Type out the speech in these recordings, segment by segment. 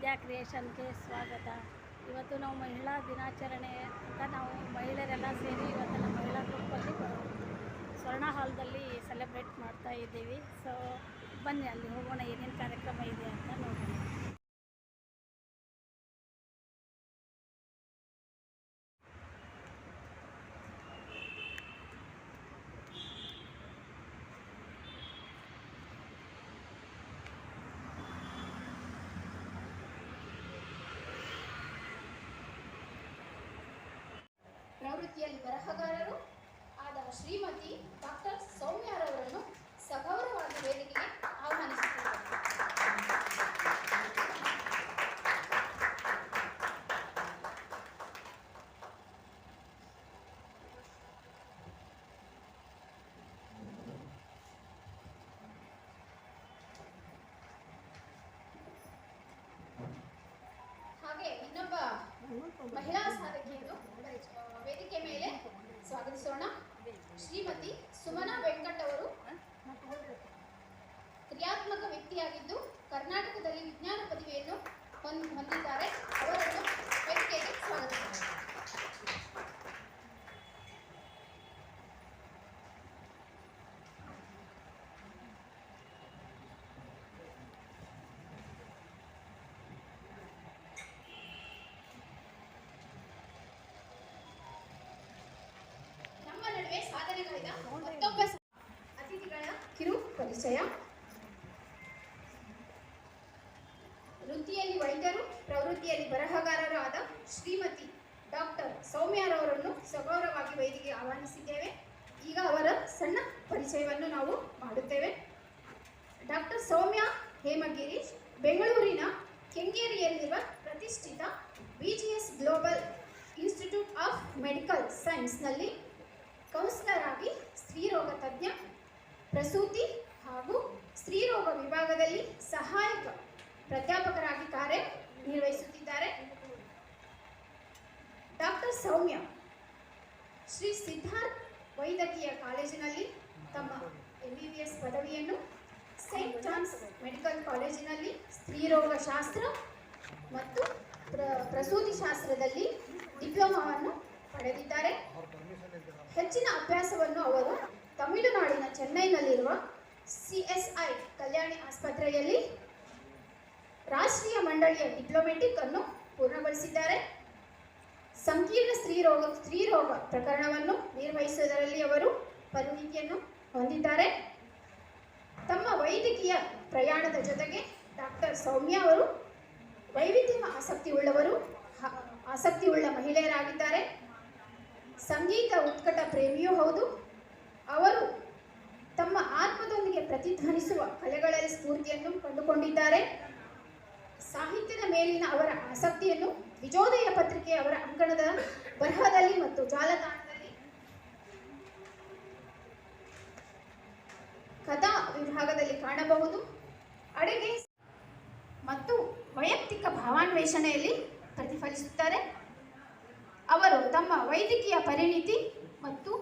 ವಿದ್ಯಾ ಕ್ರಿಯೇಷನ್ಗೆ ಸ್ವಾಗತ. ಇವತ್ತು ನಾವು ಮಹಿಳಾ ದಿನಾಚರಣೆ ಅಂತ ನಾವು ಮಹಿಳೆಯರೆಲ್ಲ ಸೇರಿ ಇವತ್ತು ನಮ್ಮ ಮಹಿಳಾ ಗ್ರೂಪಲ್ಲಿ ಸ್ವರ್ಣ ಹಾಲ್ದಲ್ಲಿ ಸೆಲೆಬ್ರೇಟ್ ಮಾಡ್ತಾ ಇದ್ದೀವಿ. ಸೊ ಬನ್ನಿ ಅಲ್ಲಿ ಹೋಗೋಣ ಏನೇನು ಕಾರ್ಯಕ್ರಮ ಇದೆ ಅಂತ ನೋಡೋಣ. ಪ್ರವೃತ್ತಿಯಲ್ಲಿ ಬರಹಗಾರರು ಆದ ಶ್ರೀಮತಿ ಡಾಕ್ಟರ್ ಸೌಮ್ಯರವರನ್ನು ಸಗೌರವಾಗಿ ವೇದಿಕೆಗೆ ಆಹ್ವಾನಿಸುತ್ತಿದ್ದಾರೆ ಹಾಗೆ ಇನ್ನೊಬ್ಬ ಮಹಿಳಾ ಸಾಧಕಿಯನ್ನು ಆ, ವೇದಿಕೆ ಮೇಲೆ ಸ್ವಾಗತಿಸೋಣ ಶ್ರೀಮತಿ ಸುಮನಾ ವೆಂಕಟ್ ಅವರು ಕ್ರಿಯಾತ್ಮಕ ವ್ಯಕ್ತಿಯಾಗಿದ್ದು ಕರ್ನಾಟಕದಲ್ಲಿ ವಿಜ್ಞಾನ ಪದವಿಯನ್ನು ಹೊಂದ್- ಹೊಂದಿದ್ದಾರೆ ಅವರನ್ನು ವೇದಿಕೆಗೆ ಸ್ವಾಗತಿಸೋಣ ನಮ್ಮ ನಡುವೆ ಸಾಧನೆಗೈದ ಮತ್ತೊಬ್ಬ ಅತಿಥಿಗಳ ಕಿರು ಪರಿಚಯ ವೃತ್ತಿಯಲ್ಲಿ ವೈದ್ಯರು ಪ್ರವೃತ್ತಿಯಲ್ಲಿ ಬರಹಗಾರರು ಆದ ಶ್ರೀಮತಿ ಡಾಕ್ಟರ್ ಸೌಮ್ಯರವರನ್ನು ಸಗೌರವಾಗಿ ವೈದಿಗೆ ಆಹ್ವಾನಿಸಿದ್ದೇವೆ. ಈಗ ಅವರ ಸಣ್ಣ ಪರಿಚಯವನ್ನು ನಾವು ಮಾಡುತ್ತೇವೆ. ಡಾಕ್ಟರ್ ಸೌಮ್ಯ ಹೇಮಗಿರಿ ಬೆಂಗಳೂರಿನ ಕೆಂಗೇರಿಯಲ್ಲಿರುವ ಪ್ರತಿಷ್ಠಿತ BGS global institute of medical ಸೈನ್ಸ್ನಲ್ಲಿ counsellor ಆಗಿ ಸ್ತ್ರೀರೋಗ ತಜ್ಞ, ಪ್ರಸೂತಿ ಹಾಗೂ ಸ್ತ್ರೀರೋಗ ವಿಭಾಗದಲ್ಲಿ ಸಹಾಯಕ ಪ್ರಾಧ್ಯಾಪಕರಾಗಿ ಕಾರ್ಯ ನಿರ್ವಹಿಸುತ್ತಿದ್ದಾರೆ ಡಾಕ್ಟರ್ ಸೌಮ್ಯ. ಶ್ರೀ ಸಿದ್ಧಾರ್ಥ್ ವೈದ್ಯಕೀಯ ಕಾಲೇಜಿನಲ್ಲಿ ತಮ್ಮ ಎಂ ಬಿ ಬಿ ಎಸ್ ಪದವಿಯನ್ನು ಸೈಂಟ್ ಜಾನ್ಸ್ ಮೆಡಿಕಲ್ ಕಾಲೇಜಿನಲ್ಲಿ ಸ್ತ್ರೀರೋಗ ಶಾಸ್ತ್ರ ಮತ್ತು ಪ್ರ ಪ್ರಸೂತಿ ಶಾಸ್ತ್ರದಲ್ಲಿ ಡಿಪ್ಲೊಮಾವನ್ನು ಪಡೆದಿದ್ದಾರೆ. ಹೆಚ್ಚಿನ ಅಭ್ಯಾಸವನ್ನು ಅವರು ತಮಿಳುನಾಡಿನ ಚೆನ್ನೈನಲ್ಲಿರುವ ಸಿ ಎಸ್ ಐ ಕಲ್ಯಾಣಿ ಆಸ್ಪತ್ರೆಯಲ್ಲಿ ರಾಷ್ಟ್ರೀಯ ಮಂಡಳಿಯ ಡಿಪ್ಲೊಮೆಟಿಕ್ ಅನ್ನು ಪೂರ್ಣಗೊಳಿಸಿದ್ದಾರೆ. ಸಂಕೀರ್ಣ ಸ್ತ್ರೀರೋಗ ಸ್ತ್ರೀರೋಗ ಪ್ರಕರಣವನ್ನು ನಿರ್ವಹಿಸುವುದರಲ್ಲಿ ಅವರು ಪರಿಣಿತಿಯನ್ನು ಹೊಂದಿದ್ದಾರೆ. ತಮ್ಮ ವೈದ್ಯಕೀಯ ಪ್ರಯಾಣದ ಜೊತೆಗೆ ಡಾಕ್ಟರ್ ಸೌಮ್ಯ ಅವರು ವೈವಿಧ್ಯಮ ಆಸಕ್ತಿ ಉಳ್ಳವರು ಆಸಕ್ತಿ ಉಳ್ಳ ಮಹಿಳೆಯರಾಗಿದ್ದಾರೆ. ಸಂಗೀತ ಉತ್ಕಟ ಪ್ರೇಮಿಯೂ ಹೌದು. ಅವರು ತಮ್ಮ ಆತ್ಮದೊಂದಿಗೆ ಪ್ರತಿಧ್ವನಿಸುವ ಕಲೆಗಳಲ್ಲಿ ಸ್ಫೂರ್ತಿಯನ್ನು ಕಂಡುಕೊಂಡಿದ್ದಾರೆ. ಸಾಹಿತ್ಯದ ಮೇಲಿನ ಅವರ ಆಸಕ್ತಿಯನ್ನು ವಿಜೋದಯ ಪತ್ರಿಕೆ ಅವರ ಅಂಕಣದ ಬರಹದಲ್ಲಿ ಮತ್ತು ಜಾಲತಾಣದಲ್ಲಿ ಕಥಾ ವಿಭಾಗದಲ್ಲಿ ಕಾಣಬಹುದು. ಅಡುಗೆ ಮತ್ತು ವೈಯಕ್ತಿಕ ಭಾವಾನ್ವೇಷಣೆಯಲ್ಲಿ ಪ್ರತಿಫಲಿಸುತ್ತಾರೆ. ಅವರು ತಮ್ಮ ವೈದ್ಯಕೀಯ ಪರಿಣಿತಿ ಮತ್ತು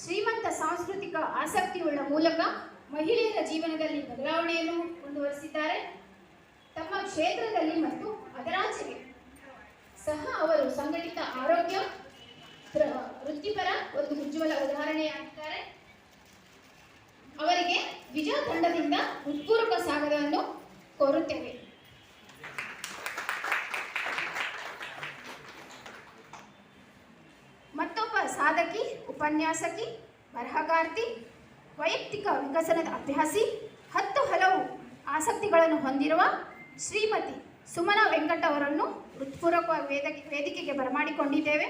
ಶ್ರೀಮಂತ ಸಾಂಸ್ಕೃತಿಕ ಆಸಕ್ತಿಯುಳ್ಳ ಮೂಲಕ ಮಹಿಳೆಯರ ಜೀವನದಲ್ಲಿ ಬದಲಾವಣೆಯನ್ನು ಕ್ಷೇತ್ರದಲ್ಲಿ ಮತ್ತು ಅದರಾಚೆಗೆ. ಸಹ ಅವರು ಸಂಘಟಿತ ಆರೋಗ್ಯ ಪ್ರ- ವೃತ್ತಿಪರ ಒಂದು ಉಜ್ವಲ ಉದಾಹರಣೆಯಾಗುತ್ತಾರೆ ಅವರಿಗೆ ವಿಜಯ ತಂಡದಿಂದ ಉತ್ಪೂರ್ವಕ ಸ್ವಾಗತವನ್ನು ಕೋರುತ್ತೇವೆ. ಮತ್ತೊಬ್ಬ ಸಾಧಕಿ, ಉಪನ್ಯಾಸಕಿ, ಬರಹಗಾರ್ತಿ, ವೈಯಕ್ತಿಕ ವಿಕಸನದ ಅಭ್ಯಾಸಿ, ಹತ್ತು ಹಲವು ಆಸಕ್ತಿಗಳನ್ನು ಹೊಂದಿರುವ ಶ್ರೀಮತಿ ಸುಮನಾ ವೆಂಕಟ್ ಅವರನ್ನು ಹೃತ್ಪೂರ್ವಕ ವೇದಿಕೆ ವೇದಿಕೆಗೆ ಬರಮಾಡಿಕೊಂಡಿದ್ದೇವೆ.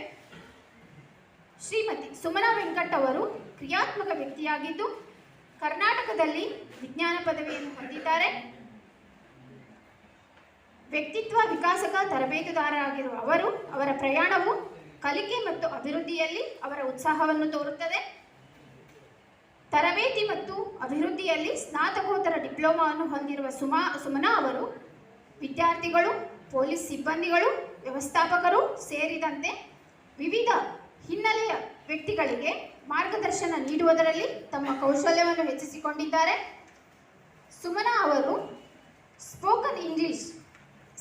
ಶ್ರೀಮತಿ ಸುಮನಾ ವೆಂಕಟ್ ಅವರು ಕ್ರಿಯಾತ್ಮಕ ವ್ಯಕ್ತಿಯಾಗಿದ್ದು, ಕರ್ನಾಟಕದಲ್ಲಿ ವಿಜ್ಞಾನ ಪದವಿಯನ್ನು ಹೊಂದಿದ್ದಾರೆ. ವ್ಯಕ್ತಿತ್ವ ವಿಕಾಸಕ ತರಬೇತುದಾರರಾಗಿರುವ ಅವರು, ಅವರ ಪ್ರಯಾಣವು ಕಲಿಕೆ ಮತ್ತು ಅಭಿವೃದ್ಧಿಯಲ್ಲಿ ಅವರ ಉತ್ಸಾಹವನ್ನು ತೋರುತ್ತದೆ. ತರಬೇತಿ ಮತ್ತು ಅಭಿವೃದ್ಧಿಯಲ್ಲಿ ಸ್ನಾತಕೋತ್ತರ ಡಿಪ್ಲೊಮಾವನ್ನು ಹೊಂದಿರುವ ಸುಮಾ ಸುಮನಾ ಅವರು ವಿದ್ಯಾರ್ಥಿಗಳು, ಪೊಲೀಸ್ ಸಿಬ್ಬಂದಿಗಳು, ವ್ಯವಸ್ಥಾಪಕರು ಸೇರಿದಂತೆ ವಿವಿಧ ಹಿನ್ನೆಲೆಯ ವ್ಯಕ್ತಿಗಳಿಗೆ ಮಾರ್ಗದರ್ಶನ ನೀಡುವುದರಲ್ಲಿ ತಮ್ಮ ಕೌಶಲ್ಯವನ್ನು ಹೆಚ್ಚಿಸಿಕೊಂಡಿದ್ದಾರೆ. ಸುಮನಾ ಅವರು ಸ್ಪೋಕನ್ ಇಂಗ್ಲಿಷ್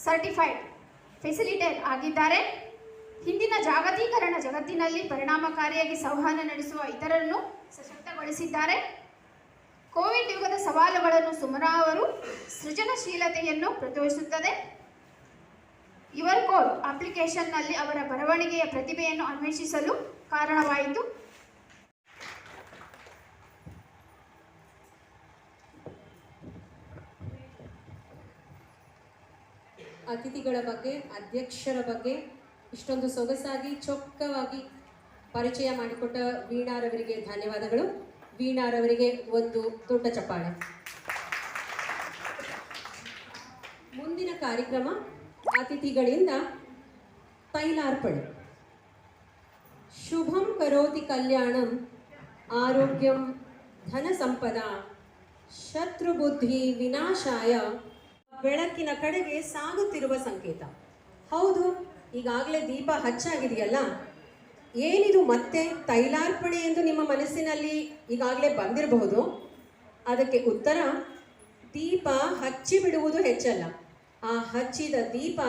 ಸರ್ಟಿಫೈಡ್ ಫೆಸಿಲಿಟೇಟ್ ಆಗಿದ್ದಾರೆ. ಹಿಂದಿನ ಜಾಗತೀಕರಣ ಜಗತ್ತಿನಲ್ಲಿ ಪರಿಣಾಮಕಾರಿಯಾಗಿ ಸಂವಹನ ನಡೆಸುವ ಇತರರನ್ನು ಸಶಕ್ತಗೊಳಿಸಿದ್ದಾರೆ. ಕೋವಿಡ್ ಯುಗದ ಸವಾಲುಗಳನ್ನು ಸುಮನಾ ಅವರು ಸೃಜನಶೀಲತೆಯನ್ನು ಪ್ರಚೋದಿಸುತ್ತದೆ ಯುವರ್ ಕೋಡ್ ಅಪ್ಲಿಕೇಶನ್ನಲ್ಲಿ ಅವರ ಬರವಣಿಗೆಯ ಪ್ರತಿಭೆಯನ್ನು ಅನ್ವೇಷಿಸಲು ಕಾರಣವಾಯಿತು. ಅತಿಥಿಗಳ ಬಗ್ಗೆ, ಅಧ್ಯಕ್ಷರ ಬಗ್ಗೆ ಇಷ್ಟೊಂದು ಸೊಗಸಾಗಿ ಚೊಕ್ಕವಾಗಿ ಪರಿಚಯ ಮಾಡಿಕೊಟ್ಟ ವೀಣಾರವರಿಗೆ ಧನ್ಯವಾದಗಳು. ವೀಣಾರವರಿಗೆ ಒಂದು ದೊಡ್ಡ ಚಪ್ಪಾಳೆ. ಮುಂದಿನ ಕಾರ್ಯಕ್ರಮ ಅತಿಥಿಗಳಿಂದ ತೈಲಾರ್ಪಣೆ. ಶುಭಂ ಕರೋತಿ ಕಲ್ಯಾಣಂ, ಆರೋಗ್ಯಂ ಧನ ಸಂಪದ ಶತ್ರುಬುದ್ಧಿ ವಿನಾಶಾಯ, ಬೆಳಕಿನ ಕಡೆಗೆ ಸಾಗುತ್ತಿರುವ ಸಂಕೇತ. ಹೌದು, ಈಗಾಗಲೇ ದೀಪ ಹಚ್ಚಾಗಿದೆಯಲ್ಲ? ಏನಿದು ಮತ್ತೆ ತೈಲಾರ್ಪಣೆ ಎಂದು ನಿಮ್ಮ ಮನಸ್ಸಿನಲ್ಲಿ ಈಗಾಗಲೇ ಬಂದಿರಬಹುದು. ಅದಕ್ಕೆ ಉತ್ತರ, ದೀಪ ಹಚ್ಚಿ ಬಿಡುವುದು ಹೆಚ್ಚಲ್ಲ. ಆ ಹಚ್ಚಿದ ದೀಪ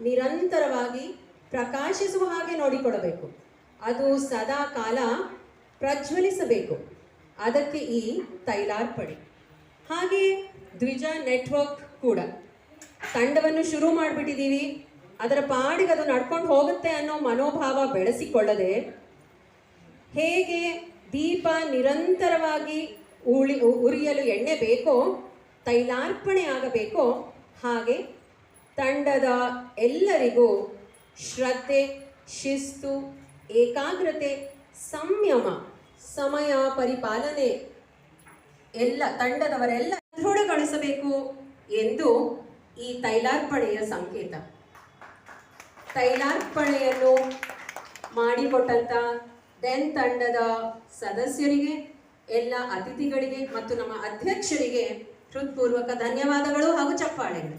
ನಿರಂತರವಾಗಿ ಪ್ರಕಾಶಿಸುವ ಹಾಗೆ ನೋಡಿಕೊಡಬೇಕು. ಅದು ಸದಾ ಕಾಲ ಪ್ರಜ್ವಲಿಸಬೇಕು. ಅದಕ್ಕೆ ಈ ತೈಲಾರ್ಪಣೆ. ಹಾಗೆ ದ್ವಿಜ ನೆಟ್ವರ್ಕ್ ಕೂಡ. ತಂಡವನ್ನು ಶುರು ಮಾಡಿಬಿಟ್ಟಿದ್ದೀವಿ. ಅದರ ಪಾಡಿಗೆ ಅದು ನಡ್ಕೊಂಡು ಹೋಗುತ್ತೆ ಅನ್ನೋ ಮನೋಭಾವ ಬೆಳೆಸಿಕೊಳ್ಳದೆ ಹೇಗೆ ದೀಪ ನಿರಂತರವಾಗಿ ಉಳಿ ಉರಿಯಲು ಎಣ್ಣೆ ಬೇಕೋ, ತೈಲಾರ್ಪಣೆ ಆಗಬೇಕೋ, ಹಾಗೆ ತಂಡದ ಎಲ್ಲರಿಗೂ ಶ್ರದ್ಧೆ, ಶಿಸ್ತು, ಏಕಾಗ್ರತೆ, ಸಂಯಮ, ಸಮಯ ಪರಿಪಾಲನೆ, ಎಲ್ಲ ತಂಡದವರೆಲ್ಲ ದೃಢಗೊಳಿಸಬೇಕು ಎಂದು ಈ ತೈಲಾರ್ಪಣೆಯ ಸಂಕೇತ. ತೈಲಾರ್ಪಣೆಯನ್ನು ಮಾಡಿಕೊಟ್ಟಂತ ಡೆನ್ ತಂಡದ ಸದಸ್ಯರಿಗೆ, ಎಲ್ಲ ಅತಿಥಿಗಳಿಗೆ ಮತ್ತು ನಮ್ಮ ಅಧ್ಯಕ್ಷರಿಗೆ ಹೃತ್ಪೂರ್ವಕ ಧನ್ಯವಾದಗಳು ಹಾಗೂ ಚಪ್ಪಾಳೆಗಳು.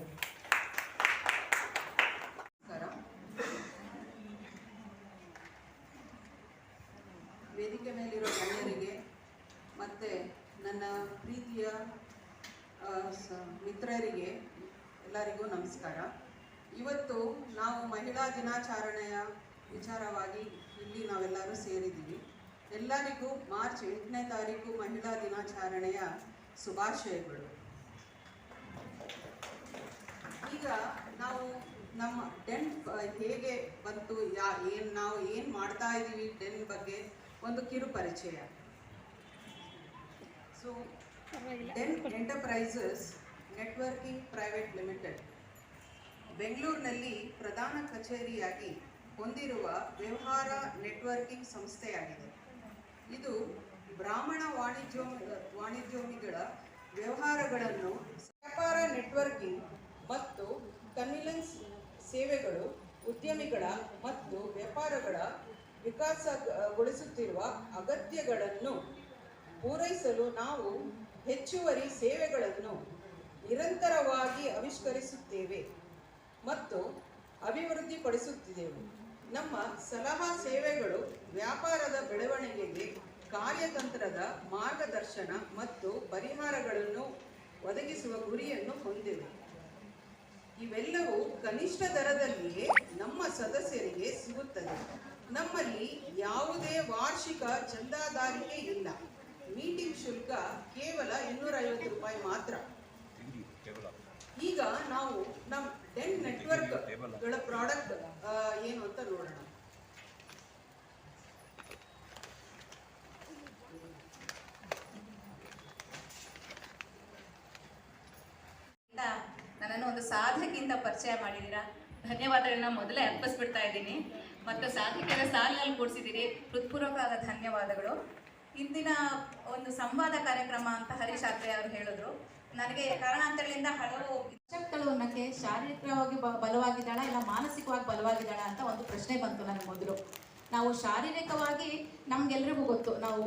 ವೇದಿಕೆ ಮೇಲಿರೋ ಗಣ್ಯರಿಗೆ ಮತ್ತು ನನ್ನ ಪ್ರೀತಿಯ ಮಿತ್ರರಿಗೆ ಎಲ್ಲರಿಗೂ ನಮಸ್ಕಾರ. ಇವತ್ತು ನಾವು ಮಹಿಳಾ ದಿನಾಚರಣೆಯ ವಿಚಾರವಾಗಿ ಇಲ್ಲಿ ನಾವೆಲ್ಲರೂ ಸೇರಿದ್ದೀವಿ. ಎಲ್ಲರಿಗೂ ಮಾರ್ಚ್ ಎಂಟನೇ ತಾರೀಕು ಮಹಿಳಾ ದಿನಾಚರಣೆಯ ಶುಭಾಶಯಗಳು. ಈಗ ನಾವು ನಮ್ಮ ಡೆನ್ ಹೇಗೆ ಬಂತು ಯಾ ಏನು ನಾವು ಏನು ಮಾಡ್ತಾ ಇದ್ದೀವಿ ಡೆನ್ ಬಗ್ಗೆ ಒಂದು ಕಿರು ಪರಿಚಯ so Den enterprises networking private limited. ಬೆಂಗಳೂರಿನಲ್ಲಿ ಪ್ರಧಾನ ಕಚೇರಿಯಾಗಿ ಹೊಂದಿರುವ ವ್ಯವಹಾರ ನೆಟ್ವರ್ಕಿಂಗ್ ಸಂಸ್ಥೆಯಾಗಿದೆ. ಇದು ಬ್ರಾಹ್ಮಣ ವಾಣಿಜ್ಯೋಮಿ ವಾಣಿಜ್ಯೋಮಿಗಳ ವ್ಯವಹಾರಗಳನ್ನು ವ್ಯಾಪಾರ ನೆಟ್ವರ್ಕಿಂಗ್ ಮತ್ತು ಕನ್ವಿಲೆನ್ಸ್ ಸೇವೆಗಳು, ಉದ್ಯಮಿಗಳ ಮತ್ತು ವ್ಯಾಪಾರಗಳ ವಿಕಾಸಗೊಳಿಸುತ್ತಿರುವ ಅಗತ್ಯಗಳನ್ನು ಪೂರೈಸಲು ನಾವು ಹೆಚ್ಚುವರಿ ಸೇವೆಗಳನ್ನು ನಿರಂತರವಾಗಿ ಆವಿಷ್ಕರಿಸುತ್ತೇವೆ. ಮತ್ತು ಅಭಿವೃದ್ಧಿಪಡಿಸುತ್ತಿದ್ದೆವು ನಮ್ಮ ಸಲಹಾ ಸೇವೆಗಳು ವ್ಯಾಪಾರದ ಬೆಳವಣಿಗೆಗೆ ಕಾರ್ಯತಂತ್ರದ ಮಾರ್ಗದರ್ಶನ ಮತ್ತು ಪರಿಹಾರಗಳನ್ನು ಒದಗಿಸುವ ಗುರಿಯನ್ನು ಹೊಂದಿವೆ. ಇವೆಲ್ಲವೂ ಕನಿಷ್ಠ ದರದಲ್ಲಿಯೇ ನಮ್ಮ ಸದಸ್ಯರಿಗೆ ಸಿಗುತ್ತದೆ. ನಮ್ಮಲ್ಲಿ ಯಾವುದೇ ವಾರ್ಷಿಕ ಚಂದಾದಾರಿಕೆ ಇಲ್ಲ. ಮೀಟಿಂಗ್ ಶುಲ್ಕ ಕೇವಲ ಇನ್ನೂರೈವತ್ತು ರೂಪಾಯಿ ಮಾತ್ರ. ಈಗ ನಾವು ನಮ್ಮ ಡೆನ್ ನೆಟ್ವರ್ಕ್ಗಳ ಪ್ರಾಡಕ್ಟ್ ಏನು ಅಂತ ನೋಡೋಣ. ನನ್ನನ್ನು ಒಂದು ಸಾಧಕಿಂತ ಪರಿಚಯ ಮಾಡಿದ್ದೀರಾ? ಧನ್ಯವಾದಗಳನ್ನ ಮೊದಲೇ ಅರ್ಪಿಸ್ಬಿಡ್ತಾ ಇದ್ದೀನಿ. ಮತ್ತು ಸಾಧಕಿಯರ ಸಾಲಿನಲ್ಲಿ ಕೂಡಿಸಿದ್ದೀರಿ. ಹೃತ್ಪೂರ್ವಕವಾದ ಧನ್ಯವಾದಗಳು. ಇಂದಿನ ಒಂದು ಸಂವಾದ ಕಾರ್ಯಕ್ರಮ ಅಂತ ಹರೀಶ್ ಆತ್ರೆ ಅವರು ಹೇಳಿದ್ರು. ನನಗೆ ಕಾರಣಾಂತರಗಳಿಂದ ಹಲವು ಶಕ್ತಳು ಅನ್ನಕ್ಕೆ ಶಾರೀರಿಕವಾಗಿ ಬಲವಾಗಿದ್ದಾಳ, ಇಲ್ಲ ಮಾನಸಿಕವಾಗಿ ಬಲವಾಗಿದ್ದಾಳ ಅಂತ ಒಂದು ಪ್ರಶ್ನೆ ಬಂತು ನನಗೆ ಮೊದಲು. ನಾವು ಶಾರೀರಿಕವಾಗಿ ನಮ್ಗೆಲ್ರಿಗೂ ಗೊತ್ತು. ನಾವು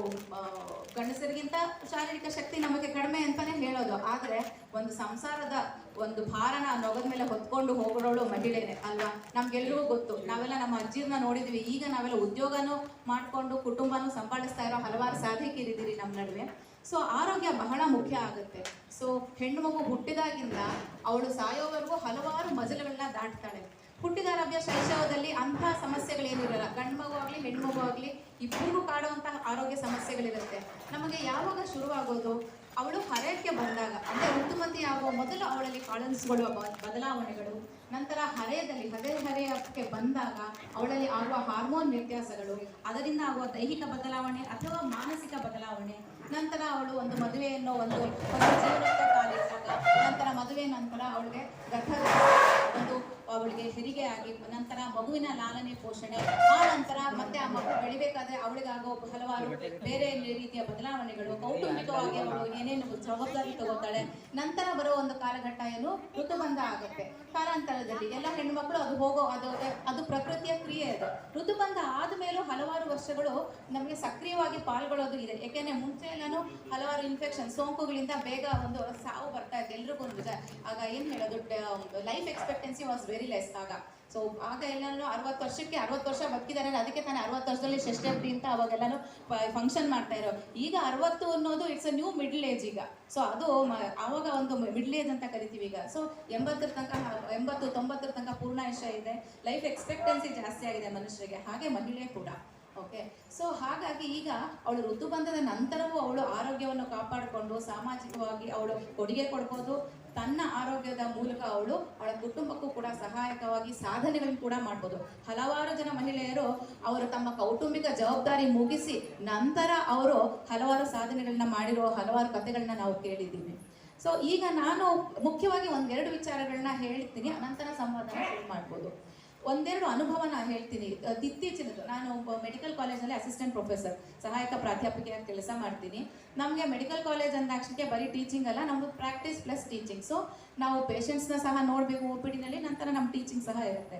ಗಂಡಸರಿಗಿಂತ ಶಾರೀರಿಕ ಶಕ್ತಿ ನಮಗೆ ಕಡಿಮೆ ಅಂತಾನೆ ಹೇಳೋದು. ಆದರೆ ಒಂದು ಸಂಸಾರದ ಒಂದು ಭಾರನ ನೊಗದ ಮೇಲೆ ಹೊತ್ಕೊಂಡು ಹೋಗೋಳು ಮಹಿಳೆನೆ ಅಲ್ವಾ? ನಮ್ಗೆಲ್ರಿಗೂ ಗೊತ್ತು. ನಾವೆಲ್ಲ ನಮ್ಮ ಅಜ್ಜಿರ್ನ ನೋಡಿದ್ವಿ. ಈಗ ನಾವೆಲ್ಲ ಉದ್ಯೋಗನೂ ಮಾಡಿಕೊಂಡು ಕುಟುಂಬನೂ ಸಂಪಾದಿಸ್ತಾ ಇರೋ ಹಲವಾರು ಸಾಧಕಿರಿದ್ದೀರಿ ನಮ್ಮ ನಡುವೆ. ಸೊ ಆರೋಗ್ಯ ಬಹಳ ಮುಖ್ಯ ಆಗುತ್ತೆ. ಸೊ ಹೆಣ್ಣು ಮಗು ಹುಟ್ಟಿದಾಗಿಂದ ಅವಳು ಸಾಯೋವರೆಗೂ ಹಲವಾರು ಮಜಲುಗಳನ್ನ ದಾಟ್ತಾಳೆ. ಹುಟ್ಟಿದಾರಭ್ಯ ಶೈಶವದಲ್ಲಿ ಅಂಥ ಸಮಸ್ಯೆಗಳೇನಿರಲ್ಲ ಗಂಡು ಮಗು ಆಗಲಿ, ಹೆಣ್ಣು ಮಗು ಆಗಲಿ ಇಬ್ಬರಿಗೂ ಕಾಡುವಂತಹ ಆರೋಗ್ಯ ಸಮಸ್ಯೆಗಳಿರುತ್ತೆ. ನಮಗೆ ಯಾವಾಗ ಶುರುವಾಗೋದು? ಅವಳು ಹರೆಯಕ್ಕೆ ಬಂದಾಗ, ಅಂದರೆ ಋತುಮತಿ ಆಗುವ ಮೊದಲು ಅವಳಲ್ಲಿ ಕಾಣಿಸಿಕೊಳ್ಳುವ ಬದಲಾವಣೆಗಳು, ನಂತರ ಹರೆಯದಲ್ಲಿ ಹದೆ ಹರೆಯಕ್ಕೆ ಬಂದಾಗ ಅವಳಲ್ಲಿ ಆಗುವ ಹಾರ್ಮೋನ್ ವ್ಯತ್ಯಾಸಗಳು, ಅದರಿಂದ ಆಗುವ ದೈಹಿಕ ಬದಲಾವಣೆ ಅಥವಾ ಮಾನಸಿಕ ಬದಲಾವಣೆ ನಂತರ ಅವಳು ಒಂದು ಮದುವೆಯನ್ನು ಒಂದು ನಂತರ ಮದುವೆ ನಂತರ ಅವಳಿಗೆ ಗರ್ಭದ ಒಂದು ಅವಳಿಗೆ ಹೆರಿಗೆ ಆಗಿ, ನಂತರ ಮಗುವಿನ ಲಾಲನೆ ಪೋಷಣೆ. ಆ ನಂತರ ಮತ್ತೆ ಆ ಮಗು ಬೆಳಿಬೇಕಾದ್ರೆ ಅವಳಿಗಾಗೋ ಹಲವಾರು ಬೇರೆ ರೀತಿಯ ಬದಲಾವಣೆಗಳು. ಕೌಟುಂಬಿಕವಾಗಿ ಅವಳು ಏನೇನು ಜವಾಬ್ದಾರಿ ತಗೋತಾಳೆ ನಂತರ ಬರೋ ಒಂದು ಕಾಲಘಟ್ಟ ಏನು ಋತುಬಂಧ ಆಗುತ್ತೆ. ಕಾಲಾಂತರದಲ್ಲಿ ಎಲ್ಲ ಹೆಣ್ಮಕ್ಳು ಅದು ಹೋಗೋ ಅದು ಅದು ಪ್ರಕೃತಿಯ ಕ್ರಿಯೆ ಅದು. ಋತುಬಂಧ ಆದ್ಮೇಲೂ ಹಲವಾರು ವರ್ಷಗಳು ನಮಗೆ ಸಕ್ರಿಯವಾಗಿ ಪಾಲ್ಗೊಳ್ಳೋದು ಇದೆ. ಯಾಕೆಂದ್ರೆ ಮುಂಚೆ ಎಲ್ಲಾನು ಹಲವಾರು ಇನ್ಫೆಕ್ಷನ್ ಸೋಂಕುಗಳಿಂದ ಬೇಗ ಒಂದು ಸಾವು ಬರ್ತಾ ಇದೆ ಎಲ್ರಿಗೂ ಆಗ ಏನ್ ಹೇಳೋದು life expectancy was very less ಆಗ. ಸೊ ಆಗ ಎಲ್ಲಾನು ಅರವತ್ತು ವರ್ಷಕ್ಕೆ ಅರವತ್ತು ವರ್ಷ ಬದುಕಿದ್ದಾರೆ ಅದಕ್ಕೆ ತಾನೇ ಅರವತ್ತು ವರ್ಷದಲ್ಲಿ ಷಷ್ಠಿ ಅಂತ ಅವಾಗೆಲ್ಲಾನು ಫಂಕ್ಷನ್ ಮಾಡ್ತಾ ಇರೋ ಈಗ ಅರವತ್ತು ಅನ್ನೋದು it's a new middle age ಈಗ. ಸೊ ಅದು ಆವಾಗ ಒಂದು ಮಿಡ್ಲ್ ಏಜ್ ಅಂತ ಕರಿತೀವಿ ಈಗ. ಸೊ ಎಂಬತ್ತರ ತನಕ, ಎಂಬತ್ತು, ತೊಂಬತ್ತರ ತನಕ ಪೂರ್ಣಾಯುಷ ಇದೆ. ಲೈಫ್ ಎಕ್ಸ್ಪೆಕ್ಟೆನ್ಸಿ ಜಾಸ್ತಿ ಆಗಿದೆ ಮನುಷ್ಯರಿಗೆ. ಹಾಗೆ ಮಹಿಳೆ ಕೂಡ. ಓಕೆ ಸೊ ಹಾಗಾಗಿ ಈಗ ಅವಳು ಋತುಬಂಧದ ನಂತರವೂ ಅವಳು ಆರೋಗ್ಯವನ್ನು ಕಾಪಾಡಿಕೊಂಡು ಸಾಮಾಜಿಕವಾಗಿ ಅವಳು ಕೊಡುಗೆ ಕೊಡ್ಬೋದು. ತನ್ನ ಆರೋಗ್ಯದ ಮೂಲಕ ಅವಳು ಅವಳ ಕುಟುಂಬಕ್ಕೂ ಕೂಡ ಸಹಾಯಕವಾಗಿ ಸಾಧನೆಗಳನ್ನು ಕೂಡ ಮಾಡ್ಬೋದು. ಹಲವಾರು ಜನ ಮಹಿಳೆಯರು ಅವರು ತಮ್ಮ ಕೌಟುಂಬಿಕ ಜವಾಬ್ದಾರಿ ಮುಗಿಸಿ ನಂತರ ಅವರು ಹಲವಾರು ಸಾಧನೆಗಳನ್ನ ಮಾಡಿರೋ ಹಲವಾರು ಕಥೆಗಳನ್ನ ನಾವು ಕೇಳಿದ್ದೀವಿ. ಸೊ ಈಗ ನಾನು ಮುಖ್ಯವಾಗಿ ಒಂದೆರಡು ವಿಚಾರಗಳನ್ನ ಹೇಳ್ತೀನಿ, ಅನಂತರ ಸಂವಾದನ ಶುರು ಮಾಡ್ಬೋದು. ಒಂದೆರಡು ಅನುಭವ ನಾನು ಹೇಳ್ತೀನಿ ಇತ್ತೀಚಿನದು ನಾನು ಒಬ್ಬ ಮೆಡಿಕಲ್ ಕಾಲೇಜಲ್ಲಿ ಅಸಿಸ್ಟೆಂಟ್ ಪ್ರೊಫೆಸರ್ ಸಹಾಯಕ ಪ್ರಾಧ್ಯಾಪಕಿಯಾಗಿ ಕೆಲಸ ಮಾಡ್ತೀನಿ. ನಮಗೆ ಮೆಡಿಕಲ್ ಕಾಲೇಜ್ ಅಂದಾಕ್ಷಕ್ಕೆ ಬರೀ ಟೀಚಿಂಗ್ ಅಲ್ಲ ನಮ್ಮದು ಪ್ರಾಕ್ಟೀಸ್ ಪ್ಲಸ್ ಟೀಚಿಂಗ್ ಸೊ ನಾವು ಪೇಷಂಟ್ಸ್ನ ಸಹ ನೋಡಬೇಕು ಓ ಪಿ ಡಿನಲ್ಲಿ ನಂತರ ನಮ್ಮ ಟೀಚಿಂಗ್ ಸಹ ಇರುತ್ತೆ.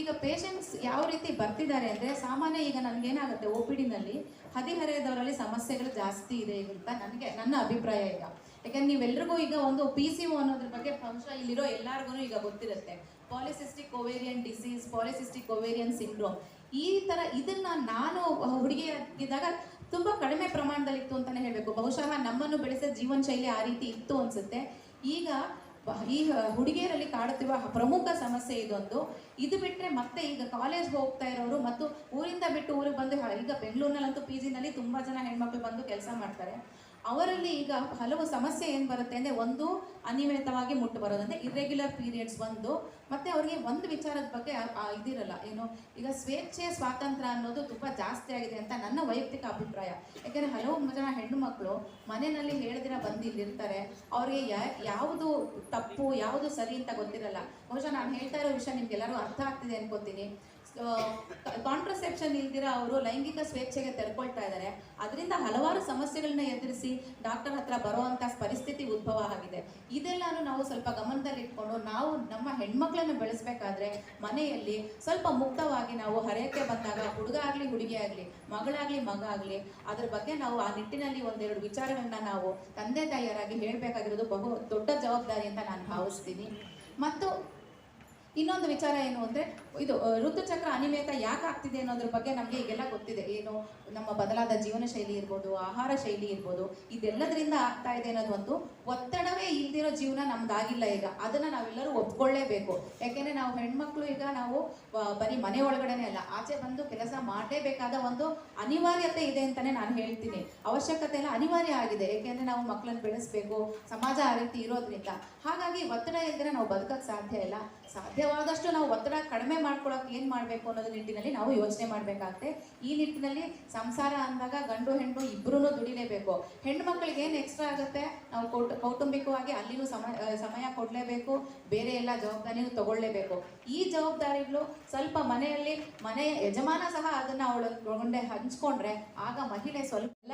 ಈಗ ಪೇಷಂಟ್ಸ್ ಯಾವ ರೀತಿ ಬರ್ತಿದ್ದಾರೆ ಅಂದರೆ, ಸಾಮಾನ್ಯ ಈಗ ನನಗೇನಾಗುತ್ತೆ ಓ ಪಿ ಡಿನಲ್ಲಿ ಹದಿಹರೆಯದವರಲ್ಲಿ ಸಮಸ್ಯೆಗಳು ಜಾಸ್ತಿ ಇದೆ ಅಂತ ನನಗೆ, ನನ್ನ ಅಭಿಪ್ರಾಯ ಈಗ. ಯಾಕಂದ್ರೆ ನೀವೆಲ್ರಿಗೂ ಈಗ ಒಂದು ಪಿ ಸಿ ಒ ಅನ್ನೋದ್ರ ಬಗ್ಗೆ ಬಹುಶಃ ಇಲ್ಲಿರೋ ಎಲ್ಲರಿಗೂ ಈಗ ಗೊತ್ತಿರುತ್ತೆ. Polycystic ovarian disease polycystic ovarian syndrome ಈ ತರ ಇದನ್ನ ನಾನು ಹುಡುಗಿಯಾಗಿದ್ದಾಗ ತುಂಬಾ ಕಡಿಮೆ ಪ್ರಮಾಣದಲ್ಲಿತ್ತು ಅಂತಾನೆ ಹೇಳಬೇಕು. ಬಹುಶಃ ನಮ್ಮನ್ನು ಬೆಳೆಸಿದ ಜೀವನ ಶೈಲಿ ಆ ರೀತಿ ಇತ್ತು ಅನ್ಸುತ್ತೆ. ಈಗ ಈ ಹುಡುಗಿಯರಲ್ಲಿ ಕಾಡುತ್ತಿರುವ ಪ್ರಮುಖ ಸಮಸ್ಯೆ ಇದೊಂದು. ಇದು ಬಿಟ್ಟರೆ ಮತ್ತೆ ಈಗ ಕಾಲೇಜ್ ಹೋಗ್ತಾ ಇರೋರು ಮತ್ತು ಊರಿಂದ ಬಿಟ್ಟು ಊರಿಗೆ ಬಂದು, ಈಗ ಬೆಂಗಳೂರಿನಲ್ಲಂತೂ ಪಿ ಜಿನಲ್ಲಿ ತುಂಬ ಜನ ಹೆಣ್ಮಕ್ಳು ಬಂದು ಕೆಲಸ ಮಾಡ್ತಾರೆ. ಅವರಲ್ಲಿ ಈಗ ಹಲವು ಸಮಸ್ಯೆ ಏನು ಬರುತ್ತೆ ಅಂದರೆ ಒಂದು ಅನಿಯಮಿತವಾಗಿ ಮುಟ್ಟು ಬರೋದು ಅಂದರೆ ಇರ್ರೆಗ್ಯುಲರ್ ಪೀರಿಯಡ್ಸ್ ಒಂದು. ಮತ್ತು ಅವರಿಗೆ ಒಂದು ವಿಚಾರದ ಬಗ್ಗೆ ಇದಿರಲ್ಲ, ಏನು? ಈಗ ಸ್ವೇಚ್ಛೆ, ಸ್ವಾತಂತ್ರ್ಯ ಅನ್ನೋದು ತುಂಬ ಜಾಸ್ತಿ ಆಗಿದೆ ಅಂತ ನನ್ನ ವೈಯಕ್ತಿಕ ಅಭಿಪ್ರಾಯ. ಯಾಕೆಂದರೆ ಹಲವು ಜನ ಹೆಣ್ಣು ಮಕ್ಕಳು ಮನೆಯಲ್ಲಿ ಹೇಳಿದಿರ ಬಂದು ಇಲ್ಲಿರ್ತಾರೆ. ಅವ್ರಿಗೆ ಯಾವುದು ತಪ್ಪು, ಯಾವುದು ಸರಿ ಅಂತ ಗೊತ್ತಿರಲ್ಲ. ಬಹುಶಃ ನಾನು ಹೇಳ್ತಾ ಇರೋ ವಿಷಯ ನಿಮ್ಗೆಲ್ಲರೂ ಅರ್ಥ ಆಗ್ತಿದೆ ಅನ್ಕೋತೀನಿ. ಕಾಂಟ್ರಸೆಪ್ಷನ್ ಇಲ್ದಿರ ಅವರು ಲೈಂಗಿಕ ಸ್ವೇಚ್ಛೆಗೆ ತೆರ್ಕೊಳ್ತಾ ಇದ್ದಾರೆ ಅದರಿಂದ ಹಲವಾರು ಸಮಸ್ಯೆಗಳನ್ನ ಎದುರಿಸಿ ಡಾಕ್ಟರ್ ಹತ್ರ ಬರುವಂತ ಪರಿಸ್ಥಿತಿ ಉದ್ಭವ ಆಗಿದೆ. ಇದೆಲ್ಲಾನು ನಾವು ಸ್ವಲ್ಪ ಗಮನದಲ್ಲಿ ಇಟ್ಕೊಂಡು ನಾವು ನಮ್ಮ ಹೆಣ್ಮಕ್ಳನ್ನ ಬೆಳೆಸ್ಬೇಕಾದ್ರೆ ಮನೆಯಲ್ಲಿ ಸ್ವಲ್ಪ ಮುಕ್ತವಾಗಿ ನಾವು ಹರೆಯಕ್ಕೆ ಬಂದಾಗ ಹುಡುಗ ಆಗ್ಲಿ, ಹುಡುಗಿ ಆಗ್ಲಿ ಮಗಳಾಗ್ಲಿ ಮಗ ಆಗ್ಲಿ, ಅದ್ರ ಬಗ್ಗೆ ನಾವು ಆ ನಿಟ್ಟಿನಲ್ಲಿ ಒಂದೆರಡು ವಿಚಾರಗಳನ್ನ ನಾವು ತಂದೆ ತಾಯಿಯರಾಗಿ ಹೇಳ್ಬೇಕಾಗಿರೋದು ಬಹು ದೊಡ್ಡ ಜವಾಬ್ದಾರಿ ಅಂತ ನಾನು ಭಾವಿಸ್ತೀನಿ. ಮತ್ತು ಇನ್ನೊಂದು ವಿಚಾರ ಏನು ಅಂದರೆ, ಇದು ಋತುಚಕ್ರ ಅನಿಮೇತ ಯಾಕೆ ಆಗ್ತಿದೆ ಅನ್ನೋದ್ರ ಬಗ್ಗೆ ನಮಗೆ ಈಗೆಲ್ಲ ಗೊತ್ತಿದೆ. ಏನು, ನಮ್ಮ ಬದಲಾದ ಜೀವನ ಶೈಲಿ ಇರ್ಬೋದು, ಆಹಾರ ಶೈಲಿ ಇರ್ಬೋದು, ಇದೆಲ್ಲದರಿಂದ ಆಗ್ತಾ ಇದೆ ಅನ್ನೋದು ಒಂದು ಒತ್ತಡವೇ ಇಲ್ದಿರೋ ಜೀವನ ನಮ್ದಾಗಿಲ್ಲ ಈಗ. ಅದನ್ನ ನಾವೆಲ್ಲರೂ ಒಪ್ಕೊಳ್ಳೇಬೇಕು. ಯಾಕೆಂದರೆ ನಾವು ಹೆಣ್ಮಕ್ಳು ಈಗ ನಾವು ಬರೀ ಮನೆ ಒಳಗಡೆನೆ ಅಲ್ಲ, ಆಚೆ ಬಂದು ಕೆಲಸ ಮಾಡಲೇಬೇಕಾದ ಒಂದು ಅನಿವಾರ್ಯತೆ ಇದೆ ಅಂತಲೇ ನಾನು ಹೇಳ್ತೀನಿ. ಅವಶ್ಯಕತೆ ಎಲ್ಲ ಅನಿವಾರ್ಯ ಆಗಿದೆ. ಯಾಕೆಂದ್ರೆ ನಾವು ಮಕ್ಕಳನ್ನು ಬೆಳೆಸಬೇಕು, ಸಮಾಜ ಆ ರೀತಿ ಇರೋದ್ರಿಂದ. ಹಾಗಾಗಿ ಒತ್ತಡ ಇಲ್ದಿರ ನಾವು ಬದುಕಕ್ಕೆ ಸಾಧ್ಯ ಇಲ್ಲ. ಸಾಧ್ಯವಾದಷ್ಟು ನಾವು ಒತ್ತಡ ಕಡಿಮೆ ಮಾಡ್ಕೊಳಕ್ಕೆ ಏನು ಮಾಡಬೇಕು ಅನ್ನೋದು ನಿಟ್ಟಿನಲ್ಲಿ ನಾವು ಯೋಚನೆ ಮಾಡಬೇಕಾಗುತ್ತೆ. ಈ ನಿಟ್ಟಿನಲ್ಲಿ ಸಂಸಾರ ಅಂದಾಗ ಗಂಡು, ಹೆಣ್ಣು ಇಬ್ಬರೂ ದುಡಿಲೇಬೇಕು. ಹೆಣ್ಣು ಮಕ್ಕಳಿಗೆ ಏನು ಎಕ್ಸ್ಟ್ರಾ ಆಗುತ್ತೆ? ನಾವು ಕೌಟ, ಕೌಟುಂಬಿಕವಾಗಿ ಅಲ್ಲಿನೂ ಸಮ ಸಮಯ ಕೊಡಲೇಬೇಕು. ಬೇರೆ ಎಲ್ಲ ಜವಾಬ್ದಾರಿನೂ ತಗೊಳ್ಳೇಬೇಕು. ಈ ಜವಾಬ್ದಾರಿಗಳು ಸ್ವಲ್ಪ ಮನೆಯಲ್ಲಿ ಮನೆಯ ಯಜಮಾನ ಸಹ ಅದನ್ನ ಅವಳು ಹಂಚ್ಕೊಂಡ್ರೆ ಆಗ ಮಹಿಳೆ ಸ್ವಲ್ಪ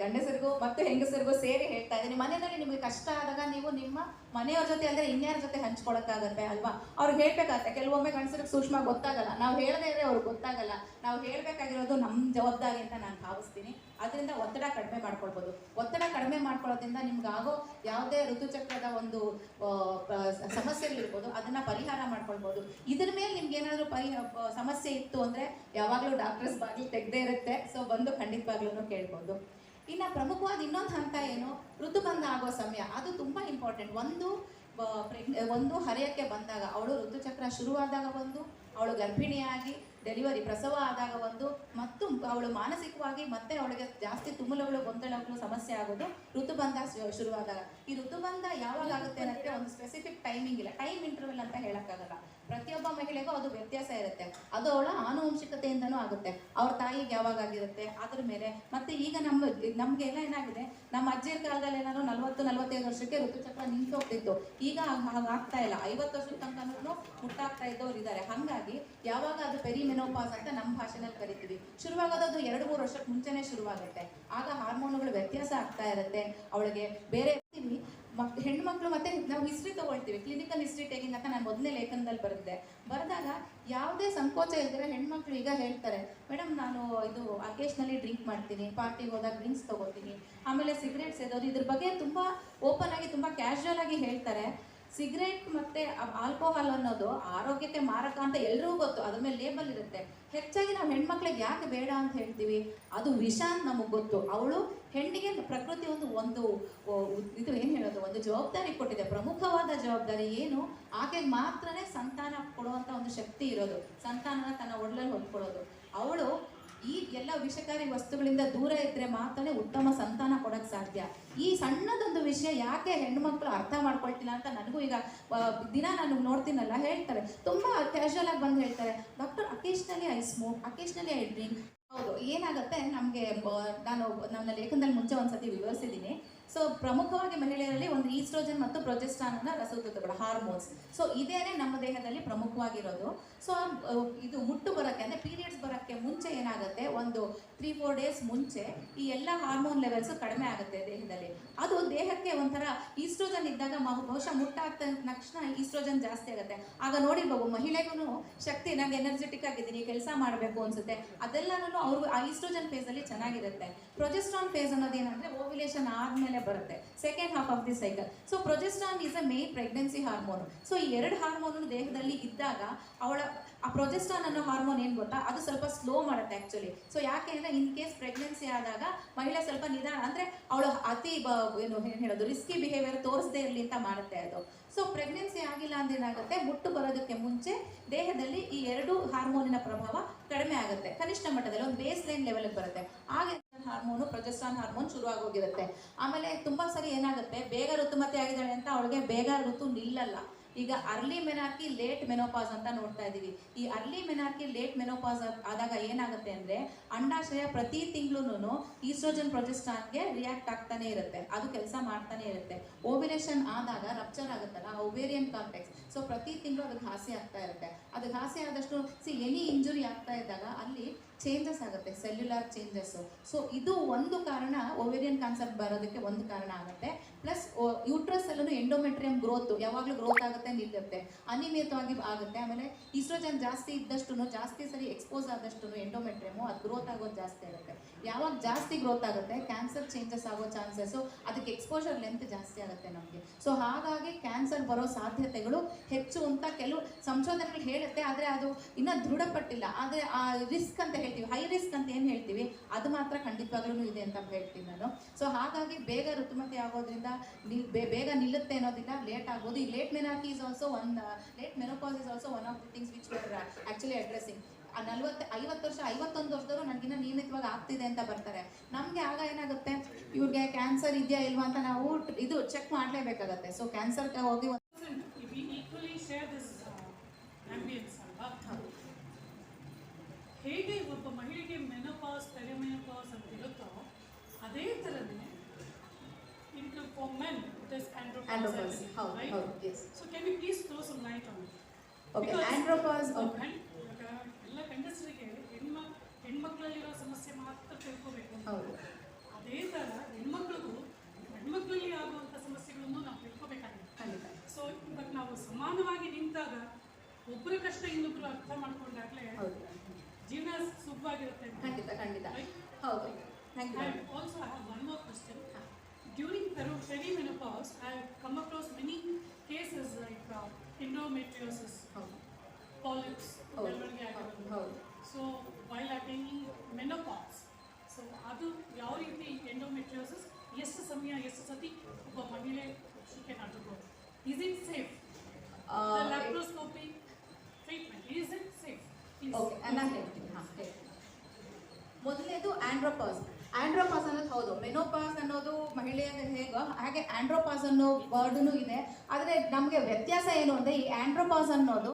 ಗಂಡಸರಿಗೂ ಮತ್ತು ಹೆಂಗಸರಿಗೂ ಸೇರಿ ಹೇಳ್ತಾ ಇದ್ದೀನಿ. ಮನೆಯಲ್ಲಿ ನಿಮಗೆ ಕಷ್ಟ ಆದಾಗ ನೀವು ನಿಮ್ಮ ಮನೆಯವ್ರ ಜೊತೆ ಅಂದ್ರೆ ಇನ್ಯಾರ ಜೊತೆ ಹಂಚ್ಕೊಳಕ್ಕಾಗತ್ತೆ ಅಲ್ವಾ? ಅವ್ರಿಗೆ ಹೇಳ್ಬೇಕಾಗತ್ತೆ, ಕೆಲವೊಮ್ಮೆ ಗಂಡಸರಿಗೆ ಸೂಕ್ಷ್ಮ ಗೊತ್ತಾಗಲ್ಲ. ನಾವು ಹೇಳದೇ ಇದ್ರೆ ಅವ್ರಿಗೆ ಗೊತ್ತಾಗಲ್ಲ. ನಾವು ಹೇಳ್ಬೇಕಾಗಿರೋದು ನಮ್ಮ ಜವಾಬ್ದಾರಿ ಅಂತ ನಾನು ಭಾವಿಸ್ತೀನಿ. ಅದರಿಂದ ಒತ್ತಡ ಕಡಿಮೆ ಮಾಡ್ಕೊಳ್ಬೋದು. ಒತ್ತಡ ಕಡಿಮೆ ಮಾಡ್ಕೊಳ್ಳೋದ್ರಿಂದ ನಿಮ್ಗೆ ಆಗೋ ಯಾವುದೇ ಋತುಚಕ್ರದ ಒಂದು ಸಮಸ್ಯೆಗಳಿರ್ಬೋದು ಅದನ್ನ ಪರಿಹಾರ ಮಾಡ್ಕೊಳ್ಬೋದು. ಇದ್ರ ಮೇಲೆ ನಿಮ್ಗೆ ಏನಾದರೂ ಸಮಸ್ಯೆ ಇತ್ತು ಅಂದ್ರೆ ಯಾವಾಗಲೂ ಡಾಕ್ಟರ್ಸ್ ಬಾಗಿಲು ತೆಗ್ದೇ ಇರುತ್ತೆ. ಸೊ ಬಂದು ಖಂಡಿತವಾಗ್ಲೂ ಕೇಳ್ಬೋದು. ಇನ್ನು ಪ್ರಮುಖವಾದ ಇನ್ನೊಂದು ಹಂತ ಏನು? ಋತುಬಂಧ ಆಗೋ ಸಮಯ. ಅದು ತುಂಬ ಇಂಪಾರ್ಟೆಂಟ್ ಒಂದು ಒಂದು ಹರೆಯಕ್ಕೆ ಬಂದಾಗ ಅವಳು ಋತುಚಕ್ರ ಶುರುವಾದಾಗ ಒಂದು ಅವಳು ಗರ್ಭಿಣಿಯಾಗಿ ಡೆಲಿವರಿ ಪ್ರಸವ ಆದಾಗ ಒಂದು ಮತ್ತು ಅವಳು ಮಾನಸಿಕವಾಗಿ ಮತ್ತೆ ಅವಳಿಗೆ ಜಾಸ್ತಿ ತುಮುಲಗಳು, ಗೊಂದಲಗಳು, ಸಮಸ್ಯೆ ಆಗೋದು ಋತುಬಂಧ ಶುರುವಾದಾಗ. ಈ ಋತುಬಂಧ ಯಾವಾಗ ಆಗುತ್ತೆ ಅನ್ನೋದಕ್ಕೆ ಒಂದು ಸ್ಪೆಸಿಫಿಕ್ ಟೈಮಿಂಗ್ ಇಲ್ಲ. ಟೈಮ್ ಇಂಟರ್ವೆಲ್ ಅಂತ ಹೇಳಕ್ಕಾಗಲ್ಲ. ಪ್ರತಿಯೊಬ್ಬ ಮಹಿಳೆಗೂ ಅದು ವ್ಯತ್ಯಾಸ ಇರುತ್ತೆ. ಅದು ಅವಳ ಆನುವಂಶಿಕತೆಯಿಂದನೂ ಆಗುತ್ತೆ. ಅವ್ರ ತಾಯಿಗೆ ಯಾವಾಗ ಆಗಿರುತ್ತೆ, ಅದ್ರ ಮೇಲೆ. ಮತ್ತೆ ಈಗ ನಮ್ಮ ನಮ್ಗೆಲ್ಲ ಏನಾಗಿದೆ? ನಮ್ಮ ಅಜ್ಜಿಯ ಕಾಲದಲ್ಲಿ ಏನಾದ್ರು ನಲ್ವತ್ತು, ನಲ್ವತ್ತೈದು ವರ್ಷಕ್ಕೆ ಋತುಚಕ್ರ ನಿಂತು ಹೋಗ್ತಿತ್ತು. ಈಗ ಆಗ್ತಾ ಇಲ್ಲ. ಐವತ್ತು ವರ್ಷದ ತನಕನೂ ಹುಟ್ಟಾಗ್ತಾ ಇದ್ದವ್ರು ಇದ್ದಾರೆ ಹಾಗಾಗಿ ಯಾವಾಗ ಅದು ಪೆರಿ ಮೆನೋಪಾಸ್ ಅಂತ ನಮ್ಮ ಭಾಷೆನಲ್ಲಿ ಕರಿತೀವಿ. ಶುರುವಾಗೋದು ಅದು ಎರಡು, ಮೂರು ವರ್ಷಕ್ಕೆ ಮುಂಚೆನೆ ಶುರುವಾಗುತ್ತೆ. ಆಗ ಹಾರ್ಮೋನುಗಳು ವ್ಯತ್ಯಾಸ ಆಗ್ತಾ ಇರುತ್ತೆ. ಅವಳಿಗೆ ಬೇರೆ ಇರ್ತೀವಿ ಹೆಣ್ಣು ಮಕ್ಕಳು ಮತ್ತೆ ನಾವು ಹಿಸ್ಟ್ರಿ ತಗೊಳ್ತೀವಿ. ಕ್ಲಿನಿಕಲ್ ಹಿಸ್ಟ್ರಿ ಟೇಕಿಂಗ್ ಅಂತ ನಾನು ಮೊದಲನೇ ಲೇಖನದಲ್ಲಿ ಬರುತ್ತೆ ಬರೆದಾಗ ಯಾವುದೇ ಸಂಕೋಚ ಇದ್ದರೆ ಹೆಣ್ಮಕ್ಳು ಈಗ ಹೇಳ್ತಾರೆ ಮೇಡಮ್ ನಾನು ಇದು ಅಕೇಶ್ನಲ್ಲಿ ಡ್ರಿಂಕ್ ಮಾಡ್ತೀನಿ ಪಾರ್ಟಿಗೆ ಹೋದಾಗ ಡ್ರಿಂಕ್ಸ್ ತಗೋತೀನಿ. ಆಮೇಲೆ ಸಿಗರೇಟ್ಸ್ ಸೇದೋದು ಇದ್ರ ಬಗ್ಗೆ ತುಂಬ ಓಪನ್ ಆಗಿ ತುಂಬ ಕ್ಯಾಶುವಲ್ ಆಗಿ ಹೇಳ್ತಾರೆ. ಸಿಗರೇಟ್ ಮತ್ತೆ ಆಲ್ಕೋಹಾಲ್ ಅನ್ನೋದು ಆರೋಗ್ಯಕ್ಕೆ ಮಾರಕ ಅಂತ ಎಲ್ರಿಗೂ ಗೊತ್ತು. ಅದ್ರ ಮೇಲೆ ಲೇಬಲ್ ಇರುತ್ತೆ. ಹೆಚ್ಚಾಗಿ ನಾವು ಹೆಣ್ಮಕ್ಳಿಗೆ ಯಾಕೆ ಬೇಡ ಅಂತ ಹೇಳ್ತೀವಿ? ಅದು ವಿಷ ಅಂತ ನಮಗೆ ಗೊತ್ತು. ಅವಳು ಹೆಣ್ಣಿಗೆ ಪ್ರಕೃತಿ ಒಂದು ಒಂದು ಇದು ಏನು ಹೇಳೋದು? ಒಂದು ಜವಾಬ್ದಾರಿ ಕೊಟ್ಟಿದೆ. ಪ್ರಮುಖವಾದ ಜವಾಬ್ದಾರಿ ಏನು? ಆಕೆ ಮಾತ್ರನೇ ಸಂತಾನ ಕೊಡುವಂತ ಒಂದು ಶಕ್ತಿ ಇರೋದು. ಸಂತಾನನ ತನ್ನ ಒಡಲಲ್ಲಿ ಹೊತ್ಕೊಳ್ಳೋದು. ಅವಳು ಈ ಎಲ್ಲ ವಿಷಕಾರಿ ವಸ್ತುಗಳಿಂದ ದೂರ ಇದ್ರೆ ಮಾತ್ರನೇ ಉತ್ತಮ ಸಂತಾನ ಕೊಡಕ್ ಸಾಧ್ಯ. ಈ ಸಣ್ಣದೊಂದು ವಿಷಯ ಯಾಕೆ ಹೆಣ್ಮಕ್ಳು ಅರ್ಥ ಮಾಡ್ಕೊಳ್ತಿಲ್ಲ ಅಂತ ನನಗೂ ಈಗ ದಿನ ನಾನು ನೋಡ್ತೀನಲ್ಲ ಹೇಳ್ತಾರೆ. ತುಂಬಾ ಕ್ಯಾಶುವಲ್ ಆಗಿ ಬಂದು ಹೇಳ್ತಾರೆ doctor occasionally I smoke occasionally I drink ಹೌದು, ಏನಾಗುತ್ತೆ ನಮಗೆ ನಾನು, ನನ್ನ ಲೇಖನದಲ್ಲಿ ಮುಂಚೆ ಒಂದ್ಸತಿ ವಿವರಿಸಿದ್ದೀನಿ. ಸೊ ಪ್ರಮುಖವಾಗಿ ಮಹಿಳೆಯರಲ್ಲಿ ಒಂದು ಈಸ್ಟ್ರೋಜನ್ ಮತ್ತು ಪ್ರೊಜೆಸ್ಟ್ರಾನ್ ಅನ್ನ ರಸಗೊಬ್ಬರಗಳು ಹಾರ್ಮೋನ್ಸ್ ಸೊ ಇದೇನೆ ನಮ್ಮ ದೇಹದಲ್ಲಿ ಪ್ರಮುಖವಾಗಿರೋದು. ಸೊ ಇದು ಮುಟ್ಟು ಬರೋಕ್ಕೆ, ಅಂದ್ರೆ ಪೀರಿಯಡ್ಸ್ ಬರೋಕ್ಕೆ ಮುಂಚೆ ಏನಾಗುತ್ತೆ? ಒಂದು ತ್ರೀ ಫೋರ್ ಡೇಸ್ ಮುಂಚೆ ಈ ಎಲ್ಲ ಹಾರ್ಮೋನ್ ಲೆವೆಲ್ಸ್ ಕಡಿಮೆ ಆಗುತ್ತೆ ದೇಹದಲ್ಲಿ. ಅದು ದೇಹಕ್ಕೆ ಒಂಥರ ಈಸ್ಟ್ರೋಜನ್ ಇದ್ದಾಗ ಬಹುಶಃ ಮುಟ್ಟಾಗ್ತ ತಕ್ಷಣ ಈಸ್ಟ್ರೋಜನ್ ಜಾಸ್ತಿ ಆಗುತ್ತೆ. ಆಗ ನೋಡಿ ಬಾಬು ಮಹಿಳೆಗೂ ಶಕ್ತಿ ನಂಗೆ ಎನರ್ಜೆಟಿಕ್ ಆಗಿದ್ದೀನಿ, ಕೆಲಸ ಮಾಡಬೇಕು ಅನ್ಸುತ್ತೆ. ಅದೆಲ್ಲನೂ ಅವ್ರು ಆ ಈಸ್ಟ್ರೋಜನ್ ಫೇಸಲ್ಲಿ ಚೆನ್ನಾಗಿರುತ್ತೆ. ಪ್ರೊಜೆಸ್ಟ್ರಾನ್ ಫೇಸ್ ಅನ್ನೋದು ಏನಂದ್ರೆ ಓವ್ಯುಲೇಷನ್ ಆದ್ಮೇಲೆ ಬರುತ್ತೆ. Second half of the cycle so progesterone is a main pregnancy hormone so ಈ ಎರಡು ಹಾರ್ಮೋನು ದೇಹದಲ್ಲಿ ಇದ್ದಾಗ ಅವಳ, ಆ ಪ್ರೊಜೆಸ್ಟ್ರಾನ್ ಅನ್ನೋ ಹಾರ್ಮೋನ್ ಏನ್ ಗೊತ್ತಾ? ಅದು ಸ್ವಲ್ಪ ಸ್ಲೋ ಮಾಡುತ್ತೆ ಆಕ್ಚುಲಿ ಸೊ ಯಾಕೆ ಅಂದ್ರೆ ಇನ್ ಕೇಸ್ ಪ್ರೆಗ್ನೆನ್ಸಿ ಆದಾಗ ಮಹಿಳೆ ಸ್ವಲ್ಪ ನಿಧಾನ, ಅಂದ್ರೆ ಅವಳು ಅತಿ ಏನು ಏನ್ ಹೇಳೋದು ರಿಸ್ಕಿ ಬಿಹೇವಿಯರ್ ತೋರಿಸದೇ ಇರಲಿ ಅಂತ ಮಾಡುತ್ತೆ ಅದು. ಸೊ ಪ್ರೆಗ್ನೆನ್ಸಿ ಆಗಿಲ್ಲ ಅಂದ್ರೆ ಏನಾಗುತ್ತೆ? ಮುಟ್ಟು ಬರೋದಕ್ಕೆ ಮುಂಚೆ ದೇಹದಲ್ಲಿ ಈ ಎರಡು ಹಾರ್ಮೋನಿನ ಪ್ರಭಾವ ಕಡಿಮೆ ಆಗುತ್ತೆ. ಕನಿಷ್ಠ ಮಟ್ಟದಲ್ಲಿ, ಒಂದು ಬೇಸ್ ಲೈನ್ ಲೆವೆಲ್ ಬರುತ್ತೆ. ಆಗ ಹಾರ್ಮೋನು ಪ್ರೊಜೆಸ್ಟಾನ್ ಹಾರ್ಮೋನ್ ಶುರುವಾಗೋಗಿರುತ್ತೆ. ಆಮೇಲೆ ತುಂಬಾ ಸರಿ ಏನಾಗುತ್ತೆ? ಬೇಗ ಋತುಮತಿ ಆಗಿದ್ದಾಳೆ ಅಂತ ಅವಳಿಗೆ ಬೇಗ ಋತು ನಿಲ್ಲಲ್ಲ. ಈಗ ಅರ್ಲಿ ಮೆನಾರ್ಕಿ ಲೇಟ್ ಮೆನೋಪಾಸ್ ಅಂತ ನೋಡ್ತಾ ಇದ್ದೀವಿ ಈ ಅರ್ಲಿ ಮೆನಾರ್ಕಿ ಲೇಟ್ ಮೆನೋಪಾಸ್ ಆದಾಗ ಏನಾಗುತ್ತೆ ಅಂದ್ರೆ ಅಂಡಾಶಯ ಪ್ರತಿ ತಿಂಗಳೂ ಈಸ್ಟ್ರೋಜನ್ ಪ್ರೊಜೆಸ್ಟಾನ್ಗೆ ರಿಯಾಕ್ಟ್ ಆಗ್ತಾನೆ ಇರುತ್ತೆ. ಅದು ಕೆಲಸ ಮಾಡ್ತಾನೆ ಇರುತ್ತೆ. ಓವಿಲೇಷನ್ ಆದಾಗ ರಪ್ಚರ್ ಆಗುತ್ತಲ್ಲ ಓವೇರಿಯನ್ ಕಾಂಪ್ಲೆಕ್ಸ್ ಸೊ ಪ್ರತಿ ತಿಂಗಳು ಅದು ಘಾಸಿ ಆಗ್ತಾ ಇರುತ್ತೆ. ಅದು ಘಾಸಿ ಆದಷ್ಟು ಸಿ ಎನಿ ಇಂಜುರಿ ಆಗ್ತಾ ಇದ್ದಾಗ ಅಲ್ಲಿ ಚೇಂಜಸ್ ಆಗುತ್ತೆ ಸೆಲ್ಯುಲಾರ್ ಚೇಂಜಸ್ಸು ಸೊ ಇದು ಒಂದು ಕಾರಣ ಒವೇರಿಯನ್ ಕ್ಯಾನ್ಸರ್ ಬರೋದಕ್ಕೆ ಒಂದು ಕಾರಣ ಆಗುತ್ತೆ. ಪ್ಲಸ್ ಯೂಟ್ರಸ್ ಅಲ್ಲೂ ಎಂಡೋಮೆಟ್ರಿಯಂ ಗ್ರೋತ್ ಯಾವಾಗಲೂ ಗ್ರೋತ್ ಆಗುತ್ತೆ ನಿಲ್ಲುತ್ತೆ ಅನಿಯಮಿತವಾಗಿ ಆಗುತ್ತೆ. ಆಮೇಲೆ ಈಸ್ಟ್ರೋಜನ್ ಜಾಸ್ತಿ ಇದ್ದಷ್ಟು ಜಾಸ್ತಿ ಸರಿ ಎಕ್ಸ್ಪೋಸ್ ಆದಷ್ಟು ಎಂಡೋಮೆಟ್ರಿಯಮು ಅದು ಗ್ರೋತ್ ಆಗೋದು ಜಾಸ್ತಿ ಆಗುತ್ತೆ. ಯಾವಾಗ ಜಾಸ್ತಿ ಗ್ರೋತ್ ಆಗುತ್ತೆ ಕ್ಯಾನ್ಸರ್ ಚೇಂಜಸ್ ಆಗೋ ಚಾನ್ಸಸ್ ಅದಕ್ಕೆ ಎಕ್ಸ್ಪೋಜರ್ ಲೆಂತ್ ಜಾಸ್ತಿ ಆಗುತ್ತೆ ನಮಗೆ. ಸೊ ಹಾಗಾಗಿ ಕ್ಯಾನ್ಸರ್ ಬರೋ ಸಾಧ್ಯತೆಗಳು ಹೆಚ್ಚು ಅಂತ ಕೆಲವು ಸಂಶೋಧನೆಗಳು ಹೇಳುತ್ತೆ. ಆದರೆ ಅದು ಇನ್ನೂ ದೃಢಪಟ್ಟಿಲ್ಲ. ಆದರೆ ಆ ರಿಸ್ಕ್ ಅಂತ ಹೇಳ್ತೀವಿ. ಹೈ ರಿಸ್ಕ್ ಅಂತ ಏನು ಹೇಳ್ತೀವಿ? ಅದು ಮಾತ್ರ ಖಂಡಿತವಾಗ್ಲೂ ಇದೆ ಅಂತ ಹೇಳ್ತೀನಿ ನಾನು. ಸೊ ಹಾಗಾಗಿ ಬೇಗ ಋತುಮತಿ ಆಗೋದ್ರಿಂದ ನಿಲ್ ಬೇಗ ನಿಲ್ಲುತ್ತೆ ಅನ್ನೋದಿಲ್ಲ ಲೇಟ್ ಆಗ್ಬೋದು. ಈ late ಮೆನಾಕಿ is also one late menopause is also one of the things which were actually addressing ನಲ್ವತ್ತು, ಐವತ್ತು ವರ್ಷ, ಐವತ್ತೊಂದು ವರ್ಷದವರು ನನಗಿನ್ನ ನಿಯಮಿತವಾಗಿ ಆಗ್ತಿದೆ ಅಂತ ಬರ್ತಾರೆ. ನಮಗೆ ಆಗ ಏನಾಗುತ್ತೆ? ಇವ್ರಿಗೆ ಕ್ಯಾನ್ಸರ್ ಇದೆಯಾ ಇಲ್ವಾ ಅಂತ ನಾವು ಇದು ಚೆಕ್ ಮಾಡಲೇಬೇಕಾಗತ್ತೆ. ಸೊ ಕ್ಯಾನ್ಸರ್ಗೆ ಹೋಗಿ ಮಹಿಳೆಗೆ ಮೆನೋಪಾಸ್ ಪೆರಿಮೆನಪಾಸ್ ಅಂತ ಇರುತ್ತೋ ಅದೇ ಥರನೇ into for men it is andropause, Andropause, I think, ಹೌದು, right? ಹೌದು, yes. So can you please throw some light on it? Because- ಆಂಡ್ರೋಪಾಸ್ ಎಲ್ಲ ಗಂಡಸರಿಗೆ ಹೆಣ್ಮ ಹೆಣ್ಮಕ್ಳಲ್ಲಿರೋ ಸಮಸ್ಯೆ ಮಾತ್ರ ತಿಳ್ಕೋಬೇಕು ಅದೇ ಥರ ಹೆಣ್ಮಕ್ಳಿಗೂ ಹೆಣ್ಮಕ್ಳಲ್ಲಿ ಆಗುವಂಥ ಸಮಸ್ಯೆಗಳನ್ನು ನಾವು ತಿಳ್ಕೋಬೇಕಾಗಿದೆ ಸೊ ಇವಾಗ ನಾವು ಸಮಾನವಾಗಿ ನಿಂತಾಗ ಒಬ್ಬರ ಕಷ್ಟ ಇನ್ನೊಬ್ರು ಅರ್ಥ ಮಾಡ್ಕೊಂಡಾಗ್ಲೇ ಜೀವನ ಸುಖವಾಗಿರುತ್ತೆ ಖಂಡಿತ ಖಂಡಿತ Right? ಹೌದು thank you I also have one more question. During peri- perimenopause, I have come across many cases like uh, endometriosis, ಹೌದು polyps, ಹೌದು ಬೆಳವಣಿಗೆ ಹೌದು ಆಗಿರೋದು. ಹೌದು So while attaining menopause, so ಅದು ಯಾವ ರೀತಿ ಎಂಡೋಮೆಟ್ರಿಯೋಸಿಸ್ ಎಷ್ಟು ಸಮಯ ಎಷ್ಟು ಸತಿ ಒಬ್ಬ ಮಹಿಳೆ ಶಿಕೆ ನಾಟಬಹುದು is it safe laparoscopy treatment is it safe okay ನಾನು ಹೇಳ್ತೀನಿ ಹಾಂ ಮೊದಲನೇದು ಆಂಡ್ರೋಪಾಸ್ ಆಂಡ್ರೋಪಾಸ್ ಅನ್ನೋದು ಹೌದು. ಮೆನೋಪಾಸ್ ಅನ್ನೋದು ಮಹಿಳೆಯರು ಹೇಗೋ ಹಾಗೆ ಆಂಡ್ರೋಪಾಸ್ ಅನ್ನೋ ವರ್ಡೂ ಇದೆ. ಆದರೆ ನಮಗೆ ವ್ಯತ್ಯಾಸ ಏನು ಅಂದರೆ ಈ ಆಂಡ್ರೋಪಾಸ್ ಅನ್ನೋದು